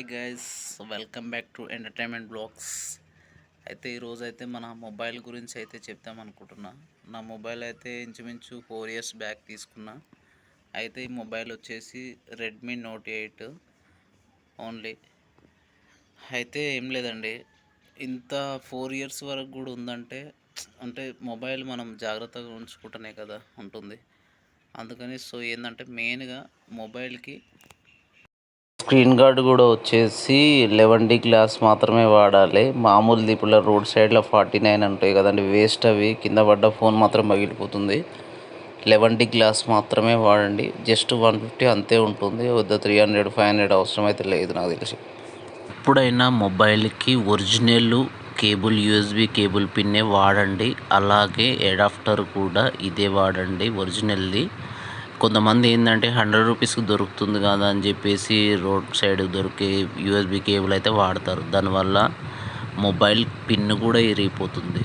Hi guys welcome back to entertainment blogs అయితే ఈరోజు అయితే మన మొబైల్ గురించి అయితే చెప్తాం అనుకుంటున్నా. నా మొబైల్ అయితే ఇంచుమించు ఫోర్ ఇయర్స్ బ్యాక్ తీసుకున్నా. అయితే ఈ మొబైల్ వచ్చేసి రెడ్మీ నోట్ ఎయిట్ ఓన్లీ అయితే ఏం లేదండి ఇంత ఫోర్ ఇయర్స్ వరకు కూడా ఉందంటే అంటే మొబైల్ మనం జాగ్రత్తగా ఉంచుకుంటేనే కదా ఉంటుంది. అందుకని సో ఏంటంటే మెయిన్గా మొబైల్కి స్క్రీన్ గార్డ్ కూడా వచ్చేసి లెవెన్ డి గ్లాస్ మాత్రమే వాడాలి. మామూలుది ఇప్పుడు రోడ్ సైడ్లో ఫార్టీ నైన్ ఉంటాయి కదండి వేస్ట్ అవి. కింద పడ్డ ఫోన్ మాత్రం పగిలిపోతుంది. లెవెన్ డి గ్లాస్ మాత్రమే వాడండి. జస్ట్ వన్ ఫిఫ్టీ అంతే ఉంటుంది. వద్ద త్రీ హండ్రెడ్ ఫైవ్ హండ్రెడ్ అవసరం అయితే లేదు నాకు తెలిసి. ఎప్పుడైనా మొబైల్కి ఒరిజినల్ కేబుల్ యూఎస్బి కేబుల్ పిన్నే వాడండి. అలాగే అడాప్టర్ కూడా ఇదే వాడండి ఒరిజినల్ది. కొంతమంది ఏంటంటే హండ్రెడ్ రూపీస్కి దొరుకుతుంది కదా అని చెప్పేసి రోడ్ సైడ్ దొరికే యూఎస్బి కేబుల్ అయితే వాడతారు. దానివల్ల మొబైల్ పిన్ కూడా ఇరిగిపోతుంది.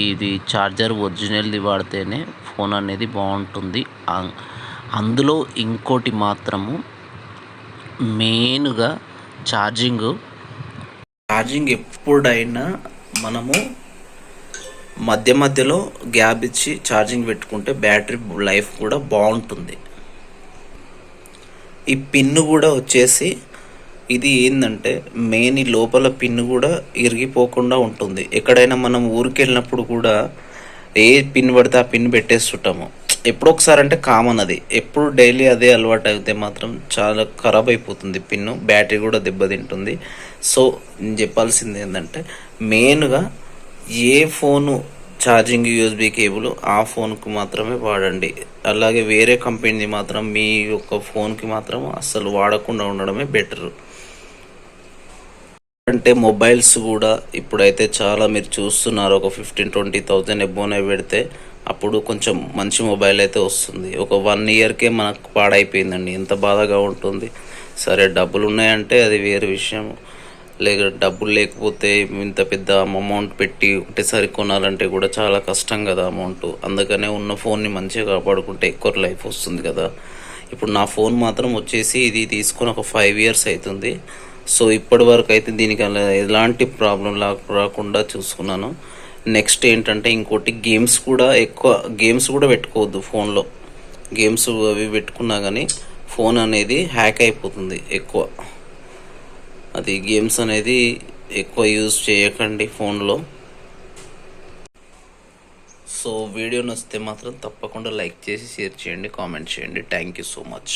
ఇది ఛార్జర్ ఒరిజినల్ది వాడితేనే ఫోన్ అనేది బాగుంటుంది. అందులో ఇంకోటి మాత్రము మెయిన్గా ఛార్జింగ్. ఛార్జింగ్ ఎప్పుడైనా మనము మధ్య మధ్యలో గ్యాప్ ఇచ్చి ఛార్జింగ్ పెట్టుకుంటే బ్యాటరీ లైఫ్ కూడా బాగుంటుంది. ఈ పిన్ కూడా వచ్చేసి ఇది ఏంటంటే మెయిన్ ఈ లోపల పిన్ కూడా ఇరిగిపోకుండా ఉంటుంది. ఎక్కడైనా మనం ఊరికి వెళ్ళినప్పుడు కూడా ఏ పిన్ పడితే ఆ పిన్ పెట్టేస్తుంటాము. ఎప్పుడో ఒకసారి అంటే కామన్ అది. ఎప్పుడు డైలీ అదే అలవాటు అయితే మాత్రం చాలా ఖరాబ్ అయిపోతుంది పిన్ను. బ్యాటరీ కూడా దెబ్బతింటుంది. సో నేను చెప్పాల్సింది ఏంటంటే మెయిన్గా ఏ ఫోను ఛార్జింగ్ యూఎస్బి కేబుల్ ఆ ఫోన్కు మాత్రమే వాడండి. అలాగే వేరే కంపెనీది మాత్రం మీ యొక్క ఫోన్కి మాత్రం అస్సలు వాడకుండా ఉండడమే బెటర్. అంటే మొబైల్స్ కూడా ఇప్పుడైతే చాలా మీరు చూస్తున్నారు ఒక ఫిఫ్టీన్ ట్వంటీ థౌజండ్ ఎబ్బోనే పెడితే అప్పుడు కొంచెం మంచి మొబైల్ అయితే వస్తుంది. ఒక వన్ ఇయర్కే మనకు పాడైపోయిందండి. ఎంత బాధగా ఉంటుంది. సరే డబ్బులు ఉన్నాయంటే అది వేరే విషయం లేక డబ్బులు లేకపోతే ఇంత పెద్ద అమౌంట్ పెట్టి ఒకటేసారి కొనాలంటే కూడా చాలా కష్టం కదా అమౌంట్ అందుకనే ఉన్న ఫోన్ని మంచిగా కాపాడుకుంటే ఎక్కువ లైఫ్ వస్తుంది కదా. ఇప్పుడు నా ఫోన్ మాత్రం వచ్చేసి ఇది తీసుకొని ఒక ఫైవ్ ఇయర్స్ అవుతుంది సో ఇప్పటి వరకు అయితే దీనికి ఎలాంటి ప్రాబ్లం రాకుండా చూసుకున్నాను. నెక్స్ట్ ఏంటంటే ఇంకోటి గేమ్స్ కూడా ఎక్కువ గేమ్స్ కూడా పెట్టుకోవద్దు ఫోన్లో గేమ్స్ అవి పెట్టుకున్నా కానీ ఫోన్ అనేది హ్యాక్ అయిపోతుంది ఎక్కువ. అది గేమ్స్ అనేది ఎక్కువ యూజ్ చేయకండి ఫోన్లో. సో వీడియో నచ్చితే మాత్రం తప్పకుండా లైక్ చేసి షేర్ చేయండి కామెంట్ చేయండి. Thank you so much.